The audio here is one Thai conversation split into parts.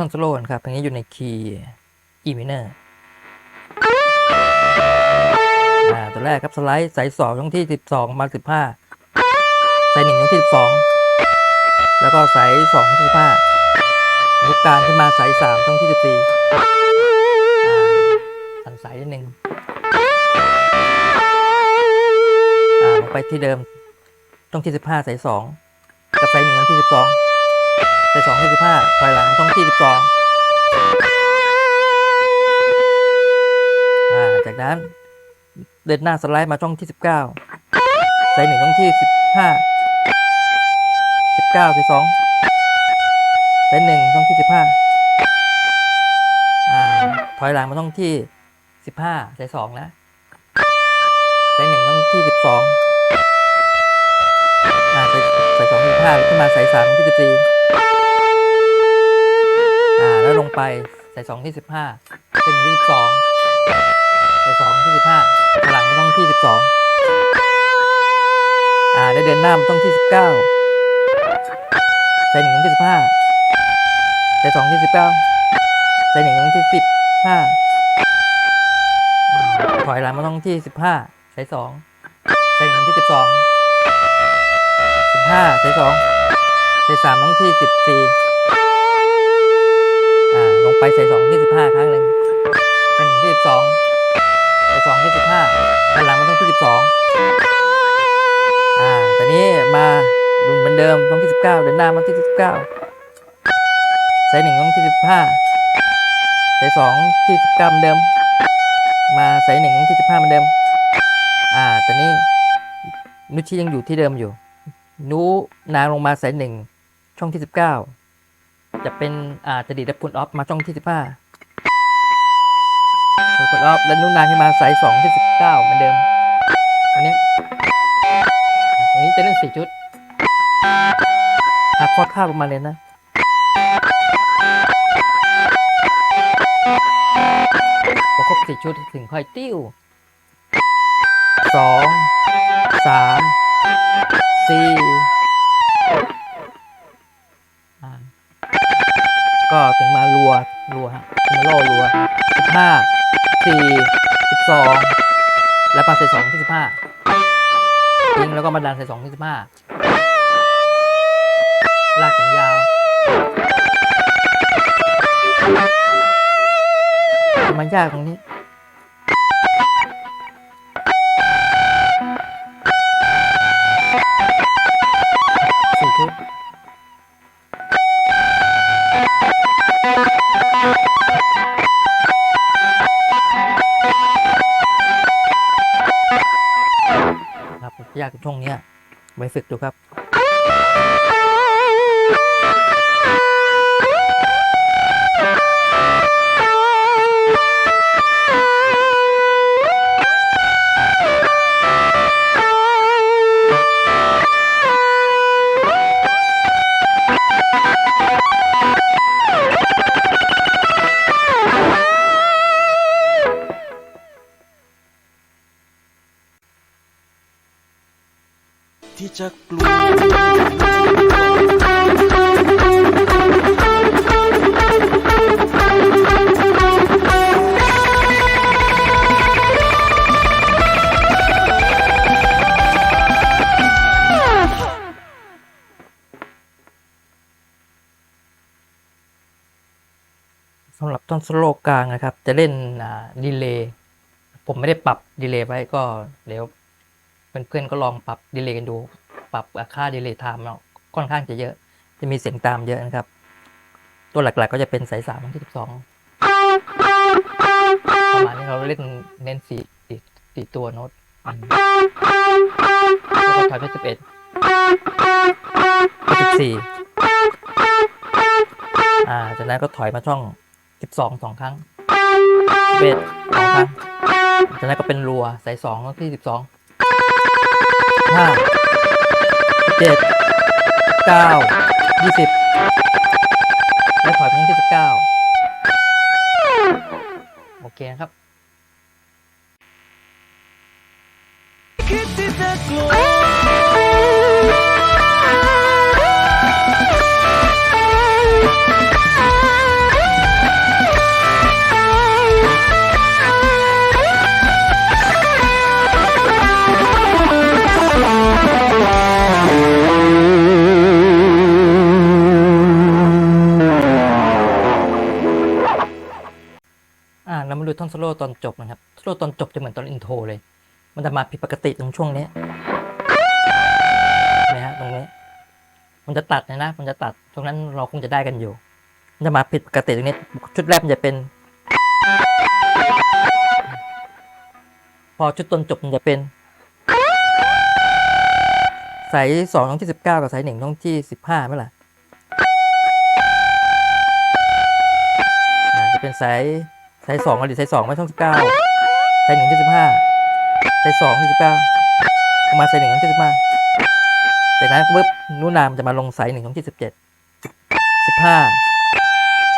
อ่อนโซโล่กันครับเพลงนี้อยู่ในคีย์ E minor อ่าตัวแรกครับสไลด์สายสองช่องที่สิบสองมาสิบห้าสายหนึ่งช่องที่สิบสองแล้วก็สายสองช่องที่สิบห้าลูกกลางขึ้นมาสายสามช่องที่สิบสี่สั่นสายนิดนึงอ่งไปที่เดิมช่องที่สิบห้าสายสองกับสายหนึ่งช่องที่สิบสอง ไปสองที่สิบห้าถอยหลังช่องที่สิบสองอ่าจากนั้นเดินหน้าสไลด์มาช่องที่สิบเก้าใส่หนึ่งช่องที่สิบห้าสิบเก้าใส่สองใส่หนึ่งช่องที่สิบห้าอ่าถอยหลังมาช่องที่สิบห้าใส่สองนะใส่หนึ่งช่องที่สิบสองอ่าใส่ใส่สองที่สิบห้าขึ้นมาใส่สามช่องที่สิบสี่ แล้วลงไปใส่สองที่สิบห้าเป็นที่สิบสองใส่สองที่สิบห้าหลังต้องที่สิบสองอ่าได้วเดินหน้ามันต้องที่สิบเก้าใส่หนึ่งที่สิบห้าใส่สองที่สิบเก้าใส่หนึ่งที่สิบห้าถอยหลังมาต้องที่สิบห้าใส่สองใส่หนึ่งที่สิบสองสิบห้าใส่สองใส่สามต้องที่สิบสี่ สองอ่าตอนนี้มาดุนเหมือนเดิมลงที่สิบเก้าเดินหน้ามาที่สิบเก้าสายหนึ่งลงที่สิบห้าสายสองที่สิบเก้าเหมือนเดิม มาสายหนึ่งลงที่สิบห้าเหมือนเดิม อ่าตอนนี้นุชิยังอยู่ที่เดิมอยู่ นุนางลงมาสายหนึ่งช่องที่สิบเก้าจะเป็นอ่าจะดีดับพุณออฟมาช่องที่สิบห้าพุณออฟแล้วนุนางขึ้นมาสายสองที่สิบเก้าเหมือนเดิม อันนี้อ่าตรงนี้จะเล่นสี่ชุดหักคอร์ดข้าวลงมาเลยนะพอครบสี่ชุดถึงค่อยติ้วสองสามสี่อ่าก็ถึงมารัวรัวฮะถึงมาโล่รัวสิบห้าสี่สิบสองแล้วมาใส่สองที่สิบห้า ทิ้งแล้วก็มาดันใส่สองที่สิบห้าลากแขนยาวมันยากตรงนี้ ยากช่วงเนี้ยไปฝึกดูครับ จะกลัวสำหรับต้นสโลกลางนะครับ จะเล่นดีเลย์ผมไม่ได้ปรับดีเลย์ไว้ก็เดี๋ยวเพื่อนๆก็ลองปรับดีเลย์กันดู ปรับค่าดีเลย์ไทม์เราค่อนข้างจะเยอะ จะมีเสียงตามเยอะนะครับ ตัวหลักๆก็จะเป็นสายสามที่สิบสองประมาณนี้เราเล่นเน้นสี่สี่ตัวโน้ตแล้วก็ถอยไปสิบเอ็ดสิบสี่อ่าจากนั้นก็ถอยมาช่องสิบสองสองครั้งเบสสองครั้งจากนั้นก็เป็นรัวใส่สองที่สิบสองห้า เจ็ดเก้ายี่สิบและถอยไปที่สิบเก้าโอเคนะครับ ดูท่อนโซโล่ตอนจบนะครับโซโล่ตอนจบจะเหมือนตอนอินโทรเลย มันจะมาผิดปกติตรงช่วงนี้นะฮะตรงนี้ มันจะตัดนะนะ มันจะตัดตรงนั้นเราคงจะได้กันอยู่ มันจะมาผิดปกติตรงนี้ ชุดแรกมันจะเป็น พอชุดต้นจบมันจะเป็นสายสองช่องที่สิบเก้ากับสายหนึ่งช่องที่สิบห้าไหมล่ะอ่าจะเป็นสาย สายสองหรือสายสองไม่ช่องสิบเก้าสายหนึ่งที่สิบห้าสายสองที่สิบเก้ามาสายหนึ่งช่องที่สิบห้าแต่นั้นปุ๊บนู่นนามจะมาลงสายหนึ่งช่องที่สิบเจ็ดสิบห้า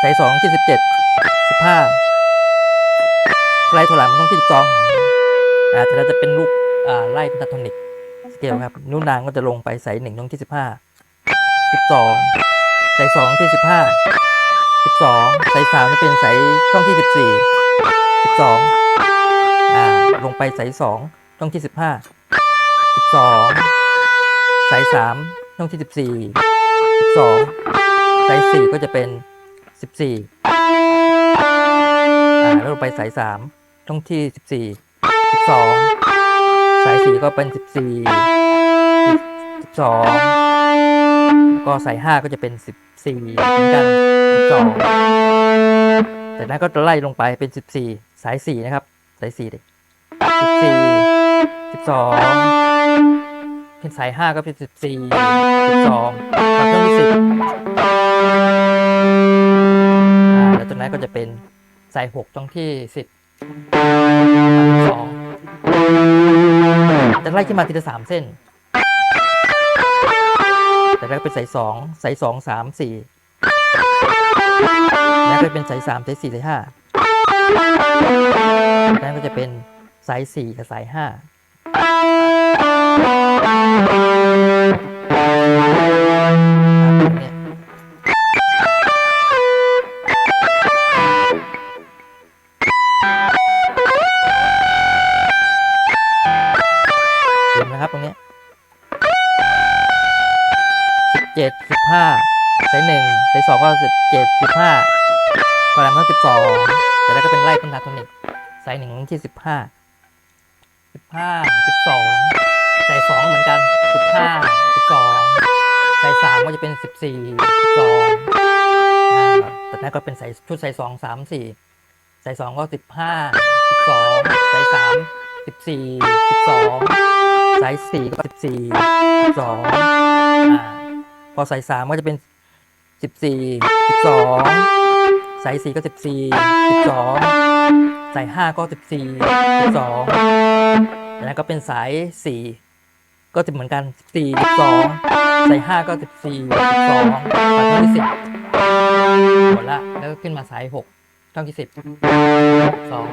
สายสองที่สิบเจ็ดสิบห้าไลด์ถอยหลังมาช่องที่สิบสองอ่าแต่เราจะเป็นลูกอ่าไล่เป็นตัทนิกสเกลครับนิ้วนางก็จะลงไปใส่หนึ่งช่องที่สิบห้าสิบสองใส่สองที่สิบห้า สิบสองใส่สามจะเป็นใส่ช่องที่สิบสี่สิบสองอ่า ลงไปใส่สองช่องที่สิบห้าสิบสองใส่สามช่องที่สิบสี่สิบสองใส่สี่ก็จะเป็นสิบสี่อ่า แล้วลงไปใส่สามช่องที่สิบสี่สิบสองสายสี่ก็เป็นสิบสี่สิบสองก็สายห้าก็จะเป็นสิบ สี่เหมือนกันสิบสองแต่นั้นก็จะไล่ลงไปเป็นสิบสี่สายสี่นะครับ สายสี่เด็กสิบสี่สิบสองเป็นสายห้าก็เป็นสิบสี่สิบสองครับต้องมีสิบแล้วตัวนั้นก็จะเป็นสายหกช่องที่สิบสองจะไล่ขึ้นมาทีละสามเส้น แต่แรกเป็นสายสองสายสองสามสี่แล้วก็เป็นสายสามสายสี่สายห้าแล้วก็จะเป็นสายสี่กับสายห้าเนี่ย ห้าสายหนึ่งสายสองก็สิบเจ็ดสิบห้าก่อนหลังก็สิบสองแต่แล้วก็เป็นไล่เป็นดาโทนิกสายหนึ่งที่สิบห้าสิบห้าสิบสองสายสองเหมือนกันสิบห้าสิบสองสายสามก็จะเป็นสิบสี่สิบสองแต่นั้นก็เป็นสายชุดสายสองสามสี่สายสองก็สิบห้าสิบสองสายสามสิบสี่สิบสองสายสี่ก็สิบสี่สิบสองอ่า พอสายสามก็จะเป็นสิบสี่สิบสองสายสี่ก็สิบสี่สิบสองสายห้าก็สิบสี่สิบสองแล้วนั้นก็เป็นสายสี่ก็จะเหมือนกันสิบสี่สิบสองสายห้าก็สิบสี่สิบสองสายที่สิบหมดละแล้วก็ขึ้นมาสายหกช่องที่สิบสอง